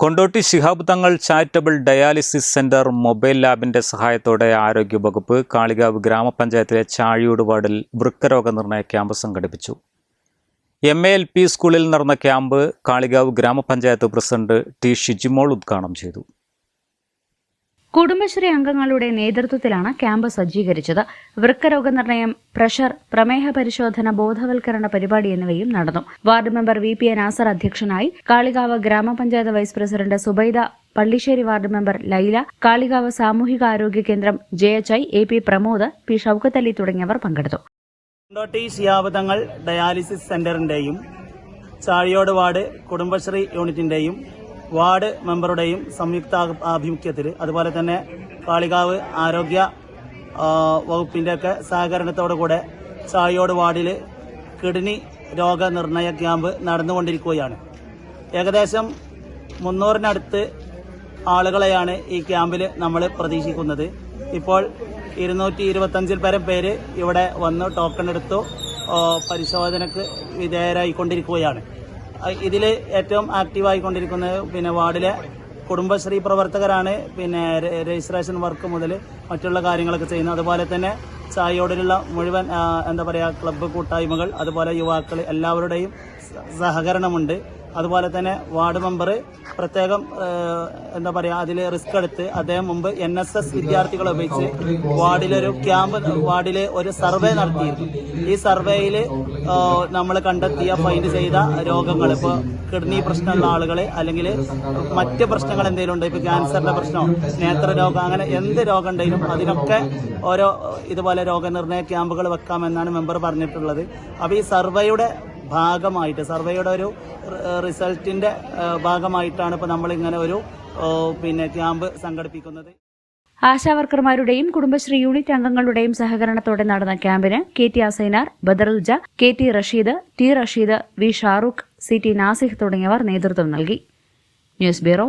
Kondotty Shihab Thangal charitable dialysis centre mobile ലാബിന്റെ സഹായത്തോടെ ആരോഗ്യവകുപ്പ് കാളികാവ് ഗ്രാമപഞ്ചായത്തിലെ ചാഴിയൂട് വാർഡിൽ വൃക്കരോഗ നിർണയ ക്യാമ്പ് സംഘടിപ്പിച്ചു. എം എ എൽ പി സ്കൂളിൽ നടന്ന ക്യാമ്പ് കാളികാവ് ഗ്രാമപഞ്ചായത്ത് പ്രസിഡന്റ് ടി ഷിജിമോൾ ഉദ്ഘാടനം ചെയ്തു. കുടുംബശ്രീ അംഗങ്ങളുടെ നേതൃത്വത്തിലാണ് ക്യാമ്പ് സജ്ജീകരിച്ചത്. വൃക്കരോഗ നിർണയം പ്രഷർ പ്രമേഹ പരിശോധന ബോധവൽക്കരണ പരിപാടി എന്നിവയും നടന്നു. Ward member V P A Nasar അധ്യക്ഷനായി കാളികാവ് ഗ്രാമപഞ്ചായത്ത് vice president Subaida Pallisseri ward member Laila Kalikavu സാമൂഹിക ആരോഗ്യ കേന്ദ്രം J H I A P Pramod P Shoukath Ali തുടങ്ങിയവർ പങ്കെടുത്തു. ഡയാലിസിസ് സെന്ററിന്റെയും ചാഴിയോട് വാർഡ് കുടുംബശ്രീ യൂണിറ്റിന്റെയും വാർഡ് മെമ്പറുടെയും സംയുക്ത ആഭിമുഖ്യത്തിൽ അതുപോലെ തന്നെ കാളികാവ് ആരോഗ്യ വകുപ്പിന്റെയൊക്കെ സഹകരണത്തോടു കൂടെ ചായോട് വാർഡിൽ കിഡ്നി രോഗനിർണയ ക്യാമ്പ് നടന്നുകൊണ്ടിരിക്കുകയാണ്. ഏകദേശം മുന്നൂറിനടുത്ത് ആളുകളെയാണ് ഈ ക്യാമ്പിൽ നമ്മൾ പ്രതീക്ഷിക്കുന്നത്. ഇപ്പോൾ ഇരുന്നൂറ്റി ഇരുപത്തഞ്ചിൽ പരം പേര് ഇവിടെ വന്ന് ടോക്കൺ എടുത്തു പരിശോധനക്ക് വിധേയരായിക്കൊണ്ടിരിക്കുകയാണ്. ഇതിൽ ഏറ്റവും ആക്റ്റീവായിക്കൊണ്ടിരിക്കുന്നത് പിന്നെ വാർഡിലെ കുടുംബശ്രീ പ്രവർത്തകരാണ് പിന്നെ രജിസ്ട്രേഷൻ വർക്ക് മുതൽ മറ്റുള്ള കാര്യങ്ങളൊക്കെ ചെയ്യുന്നത്. അതുപോലെ തന്നെ ചായയോടിലുള്ള മുഴുവൻ എന്താ പറയുക ക്ലബ്ബ് കൂട്ടായ്മകൾ അതുപോലെ യുവാക്കൾ എല്ലാവരുടെയും സഹകരണമുണ്ട്. അതുപോലെ തന്നെ വാർഡ് മെമ്പർ പ്രത്യേകം എന്താ പറയുക അതിൽ റിസ്ക് എടുത്ത് അദ്ദേഹം മുമ്പ് എൻ എസ് എസ് വിദ്യാർത്ഥികളെ ഉപയോഗിച്ച് വാർഡിലൊരു ക്യാമ്പ് വാർഡിൽ ഒരു സർവേ നടത്തിയിരുന്നു. ഈ സർവേയിൽ നമ്മൾ കണ്ടെത്തിയ ഫൈൻഡ് ചെയ്ത രോഗങ്ങൾ ഇപ്പോൾ കിഡ്നി പ്രശ്നമുള്ള ആളുകൾ അല്ലെങ്കിൽ മറ്റ് പ്രശ്നങ്ങൾ എന്തെങ്കിലും ഉണ്ട്? ഇപ്പോൾ ക്യാൻസറിന്റെ പ്രശ്നമോ? നേത്രരോഗം അങ്ങനെ എന്ത് രോഗം ഉണ്ടെങ്കിലും അതിനൊക്കെ ഓരോ ഇതുപോലെ രോഗനിർണയ ക്യാമ്പുകൾ വെക്കാമെന്നാണ് മെമ്പർ പറഞ്ഞിട്ടുള്ളത്. അപ്പോൾ ഈ സർവേയുടെ ഭാഗമായിട്ട് സർവേയുടെ ഒരു റിസൾട്ടിന്റെ ഭാഗമായിട്ടാണ് ഭാഗമായിട്ടാണ് നമ്മൾ ഇങ്ങനെ ഒരു പിന്നെ ക്യാമ്പ് സംഘടിപ്പിക്കുന്നത്. ആശാവർക്കർമാരുടെയും കുടുംബശ്രീ യൂണിറ്റ് അംഗങ്ങളുടെയും സഹകരണത്തോടെ നടന്ന ക്യാമ്പിന് K T Asainar ബദറുൽജ K T Rasheed T Rasheed V Shahrukh C T Nasikh തുടങ്ങിയവർ നേതൃത്വം നൽകി. News bureau